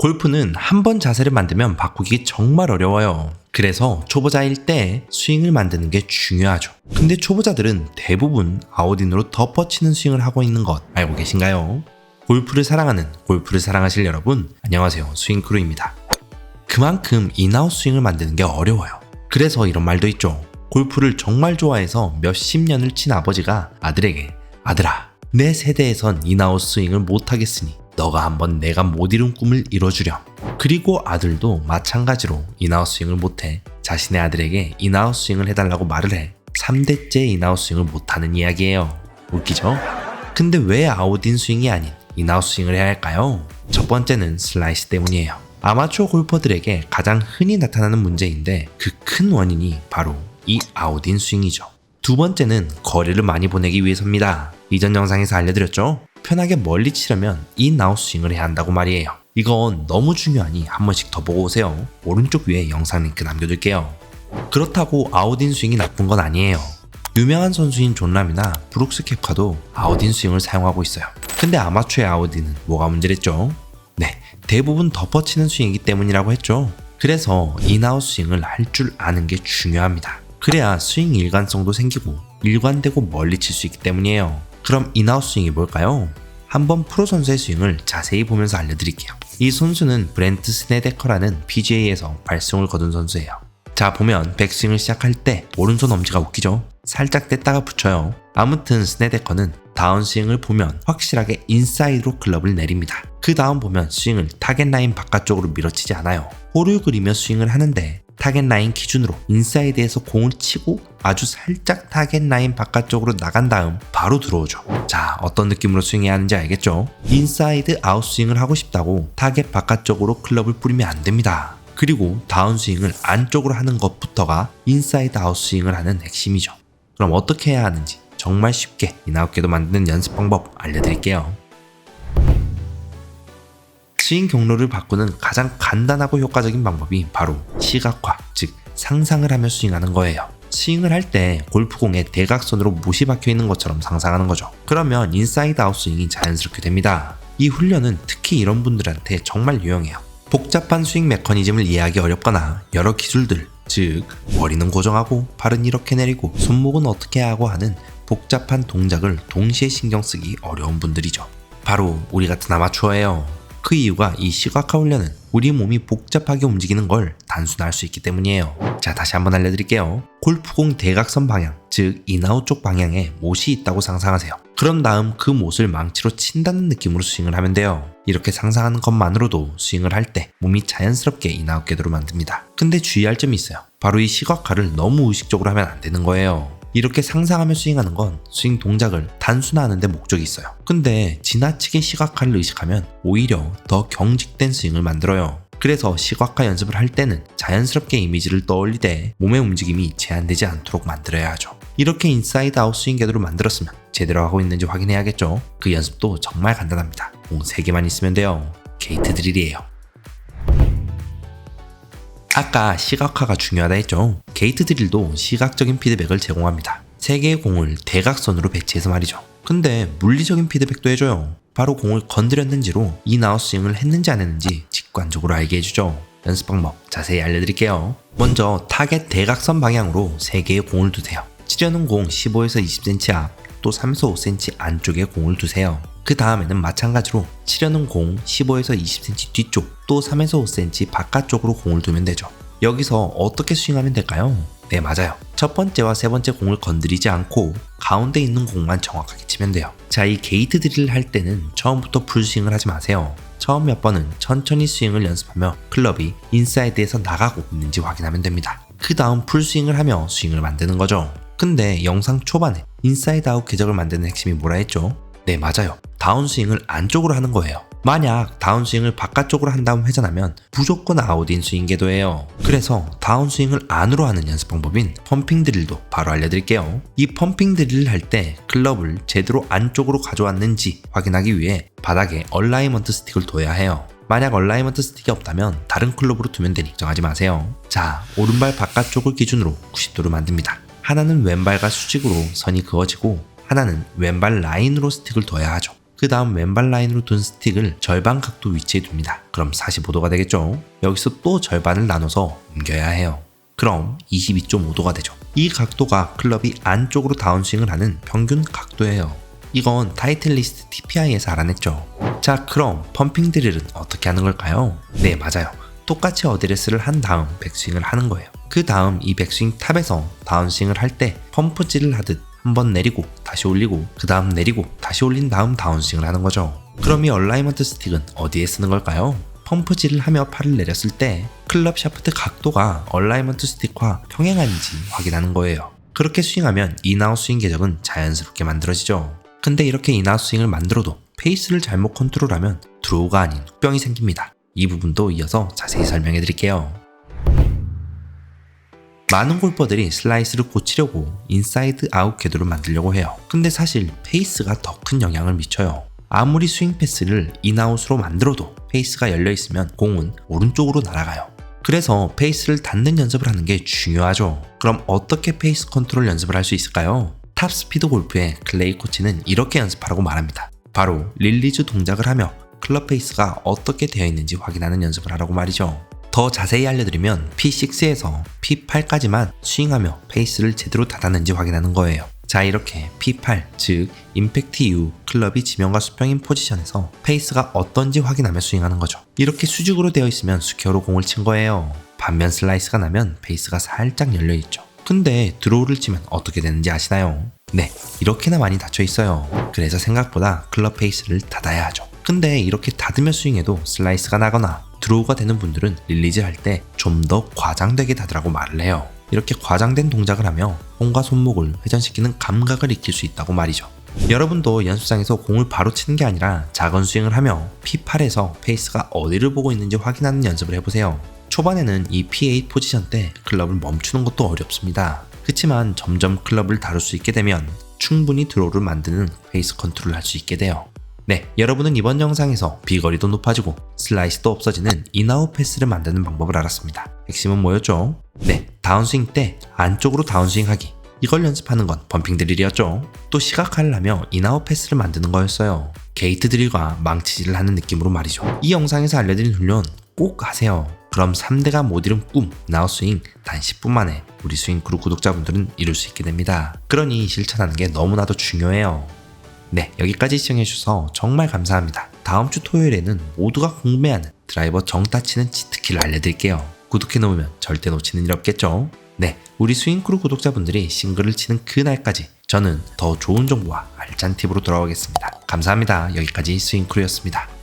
골프는 한 번 자세를 만들면 바꾸기 정말 어려워요. 그래서 초보자일 때 스윙을 만드는 게 중요하죠. 근데 초보자들은 대부분 아웃인으로 덮어치는 스윙을 하고 있는 것 알고 계신가요? 골프를 사랑하는 골프를 사랑하실 여러분 안녕하세요 스윙크루입니다. 그만큼 인아웃 스윙을 만드는 게 어려워요. 그래서 이런 말도 있죠. 골프를 정말 좋아해서 몇십 년을 친 아버지가 아들에게 아들아 내 세대에선 인아웃 스윙을 못하겠으니 너가 한번 내가 못 이룬 꿈을 이뤄주렴. 그리고 아들도 마찬가지로 인아웃 스윙을 못해 자신의 아들에게 인아웃 스윙을 해달라고 말을 해 3대째 인아웃 스윙을 못하는 이야기예요. 웃기죠? 근데 왜 아웃인 스윙이 아닌 인아웃 스윙을 해야 할까요? 첫 번째는 슬라이스 때문이에요. 아마추어 골퍼들에게 가장 흔히 나타나는 문제인데 그 큰 원인이 바로 이 아웃인 스윙이죠. 두 번째는 거리를 많이 보내기 위해서입니다. 이전 영상에서 알려드렸죠? 편하게 멀리 치려면 인아웃 스윙을 해야 한다고 말이에요. 이건 너무 중요하니 한 번씩 더 보고 오세요. 오른쪽 위에 영상 링크 남겨둘게요. 그렇다고 아웃인 스윙이 나쁜 건 아니에요. 유명한 선수인 존람이나 브룩스 캡카도 아웃인 스윙을 사용하고 있어요. 근데 아마추어의 아웃인은 뭐가 문제랬죠? 네, 대부분 덮어치는 스윙이기 때문이라고 했죠. 그래서 인아웃 스윙을 할 줄 아는 게 중요합니다. 그래야 스윙 일관성도 생기고 일관되고 멀리 칠 수 있기 때문이에요. 그럼 인아웃 스윙이 뭘까요? 한번 프로 선수의 스윙을 자세히 보면서 알려드릴게요. 이 선수는 브렌트 스네데커라는 PGA에서 발성을 거둔 선수예요. 자 보면 백스윙을 시작할 때 오른손 엄지가 웃기죠? 살짝 뗐다가 붙여요. 아무튼 스네데커는 다운스윙을 보면 확실하게 인사이드로 클럽을 내립니다. 그 다음 보면 스윙을 타겟 라인 바깥쪽으로 밀어치지 않아요. 호를 그리며 스윙을 하는데 타겟 라인 기준으로 인사이드에서 공을 치고 아주 살짝 타겟 라인 바깥쪽으로 나간 다음 바로 들어오죠. 자, 어떤 느낌으로 스윙해야 하는지 알겠죠? 인사이드 아웃 스윙을 하고 싶다고 타겟 바깥쪽으로 클럽을 뿌리면 안 됩니다. 그리고 다운 스윙을 안쪽으로 하는 것부터가 인사이드 아웃 스윙을 하는 핵심이죠. 그럼 어떻게 해야 하는지 정말 쉽게 인아웃게도 만드는 연습 방법 알려드릴게요. 스윙 경로를 바꾸는 가장 간단하고 효과적인 방법이 바로 시각화, 즉 상상을 하며 스윙하는 거예요. 스윙을 할 때 골프공에 대각선으로 못이 박혀 있는 것처럼 상상하는 거죠. 그러면 인사이드 아웃 스윙이 자연스럽게 됩니다. 이 훈련은 특히 이런 분들한테 정말 유용해요. 복잡한 스윙 메커니즘을 이해하기 어렵거나 여러 기술들, 즉 머리는 고정하고 발은 이렇게 내리고 손목은 어떻게 하고 하는 복잡한 동작을 동시에 신경 쓰기 어려운 분들이죠. 바로 우리 같은 아마추어예요. 그 이유가 이 시각화 훈련은 우리 몸이 복잡하게 움직이는 걸 단순화할 수 있기 때문이에요. 자, 다시 한번 알려드릴게요. 골프공 대각선 방향, 즉 인아웃 쪽 방향에 못이 있다고 상상하세요. 그런 다음 그 못을 망치로 친다는 느낌으로 스윙을 하면 돼요. 이렇게 상상하는 것만으로도 스윙을 할 때 몸이 자연스럽게 인아웃 궤도로 만듭니다. 근데 주의할 점이 있어요. 바로 이 시각화를 너무 의식적으로 하면 안 되는 거예요. 이렇게 상상하며 스윙하는 건 스윙 동작을 단순화하는 데 목적이 있어요. 근데 지나치게 시각화를 의식하면 오히려 더 경직된 스윙을 만들어요. 그래서 시각화 연습을 할 때는 자연스럽게 이미지를 떠올리되 몸의 움직임이 제한되지 않도록 만들어야 하죠. 이렇게 인사이드 아웃 스윙 궤도를 만들었으면 제대로 하고 있는지 확인해야겠죠. 그 연습도 정말 간단합니다. 공 3개만 있으면 돼요. 게이트 드릴이에요. 아까 시각화가 중요하다 했죠. 게이트 드릴도 시각적인 피드백을 제공합니다. 세 개의 공을 대각선으로 배치해서 말이죠. 근데 물리적인 피드백도 해줘요. 바로 공을 건드렸는지로 인아웃 스윙을 했는지 안 했는지 직관적으로 알게 해주죠. 연습 방법 자세히 알려드릴게요. 먼저 타겟 대각선 방향으로 3개의 공을 두세요. 치려는 공 15에서 20cm 앞, 또 3에서 5cm 안쪽에 공을 두세요. 그 다음에는 마찬가지로 치려는 공 15에서 20cm 뒤쪽 또 3에서 5cm 바깥쪽으로 공을 두면 되죠. 여기서 어떻게 스윙하면 될까요? 네 맞아요. 첫 번째와 세 번째 공을 건드리지 않고 가운데 있는 공만 정확하게 치면 돼요. 자 이 게이트 드릴을 할 때는 처음부터 풀스윙을 하지 마세요. 처음 몇 번은 천천히 스윙을 연습하며 클럽이 인사이드에서 나가고 있는지 확인하면 됩니다. 그 다음 풀스윙을 하며 스윙을 만드는 거죠. 근데 영상 초반에 인사이드 아웃 궤적을 만드는 핵심이 뭐라 했죠? 네, 맞아요. 다운스윙을 안쪽으로 하는 거예요. 만약 다운스윙을 바깥쪽으로 한 다음 회전하면 무조건 아웃인 스윙 궤도예요. 그래서 다운스윙을 안으로 하는 연습 방법인 펌핑 드릴도 바로 알려드릴게요. 이 펌핑 드릴을 할 때 클럽을 제대로 안쪽으로 가져왔는지 확인하기 위해 바닥에 얼라이먼트 스틱을 둬야 해요. 만약 얼라이먼트 스틱이 없다면 다른 클럽으로 두면 되니 걱정하지 마세요. 자, 오른발 바깥쪽을 기준으로 90도를 만듭니다. 하나는 왼발과 수직으로 선이 그어지고 하나는 왼발 라인으로 스틱을 둬야 하죠. 그 다음 왼발 라인으로 둔 스틱을 절반 각도 위치에 둡니다. 그럼 45도가 되겠죠? 여기서 또 절반을 나눠서 옮겨야 해요. 그럼 22.5도가 되죠. 이 각도가 클럽이 안쪽으로 다운스윙을 하는 평균 각도예요. 이건 타이틀리스트 TPI에서 알아냈죠. 자, 그럼 펌핑 드릴은 어떻게 하는 걸까요? 네, 맞아요. 똑같이 어드레스를 한 다음 백스윙을 하는 거예요. 그 다음 이 백스윙 탑에서 다운스윙을 할 때 펌프질을 하듯 한번 내리고 다시 올리고 그 다음 내리고 다시 올린 다음 다운스윙을 하는 거죠. 그럼 이 얼라이먼트 스틱은 어디에 쓰는 걸까요? 펌프질을 하며 팔을 내렸을 때 클럽 샤프트 각도가 얼라이먼트 스틱과 평행한지 확인하는 거예요. 그렇게 스윙하면 인아웃 스윙 궤적은 자연스럽게 만들어지죠. 근데 이렇게 인아웃 스윙을 만들어도 페이스를 잘못 컨트롤하면 드로우가 아닌 흑병이 생깁니다. 이 부분도 이어서 자세히 설명해 드릴게요. 많은 골퍼들이 슬라이스를 고치려고 인사이드 아웃 궤도를 만들려고 해요. 근데 사실 페이스가 더 큰 영향을 미쳐요. 아무리 스윙 패스를 인아웃으로 만들어도 페이스가 열려 있으면 공은 오른쪽으로 날아가요. 그래서 페이스를 닫는 연습을 하는 게 중요하죠. 그럼 어떻게 페이스 컨트롤 연습을 할 수 있을까요? 탑 스피드 골프의 클레이 코치는 이렇게 연습하라고 말합니다. 바로 릴리즈 동작을 하며 클럽 페이스가 어떻게 되어 있는지 확인하는 연습을 하라고 말이죠. 더 자세히 알려드리면 P6에서 P8까지만 스윙하며 페이스를 제대로 닫았는지 확인하는 거예요. 자 이렇게 P8 즉 임팩트 이후 클럽이 지면과 수평인 포지션에서 페이스가 어떤지 확인하며 스윙하는 거죠. 이렇게 수직으로 되어 있으면 스퀘어로 공을 친 거예요. 반면 슬라이스가 나면 페이스가 살짝 열려 있죠. 근데 드로우를 치면 어떻게 되는지 아시나요? 네, 이렇게나 많이 닫혀 있어요. 그래서 생각보다 클럽 페이스를 닫아야 하죠. 근데 이렇게 닫으며 스윙해도 슬라이스가 나거나 드로우가 되는 분들은 릴리즈 할 때 좀 더 과장되게 닫으라고 말을 해요. 이렇게 과장된 동작을 하며 손과 손목을 회전시키는 감각을 익힐 수 있다고 말이죠. 여러분도 연습장에서 공을 바로 치는 게 아니라 작은 스윙을 하며 P8에서 페이스가 어디를 보고 있는지 확인하는 연습을 해보세요. 초반에는 이 P8 포지션 때 클럽을 멈추는 것도 어렵습니다. 그치만 점점 클럽을 다룰 수 있게 되면 충분히 드로우를 만드는 페이스 컨트롤을 할 수 있게 돼요. 네, 여러분은 이번 영상에서 비거리도 높아지고 슬라이스도 없어지는 인아웃 패스를 만드는 방법을 알았습니다. 핵심은 뭐였죠? 네, 다운스윙 때 안쪽으로 다운스윙하기. 이걸 연습하는 건 펌핑 드릴이었죠. 또 시각화를 하며 인아웃 패스를 만드는 거였어요. 게이트 드릴과 망치질을 하는 느낌으로 말이죠. 이 영상에서 알려드린 훈련 꼭 하세요. 그럼 3대가 못 이룬 꿈, 나웃 스윙 단 10분 만에 우리 스윙 크루 구독자분들은 이룰 수 있게 됩니다. 그러니 실천하는 게 너무나도 중요해요. 네, 여기까지 시청해주셔서 정말 감사합니다. 다음 주 토요일에는 모두가 궁금해하는 드라이버 정타치는 치트키를 알려드릴게요. 구독해놓으면 절대 놓치는 일 없겠죠? 네, 우리 스윙크루 구독자분들이 싱글을 치는 그날까지 저는 더 좋은 정보와 알찬 팁으로 돌아오겠습니다. 감사합니다. 여기까지 스윙크루였습니다.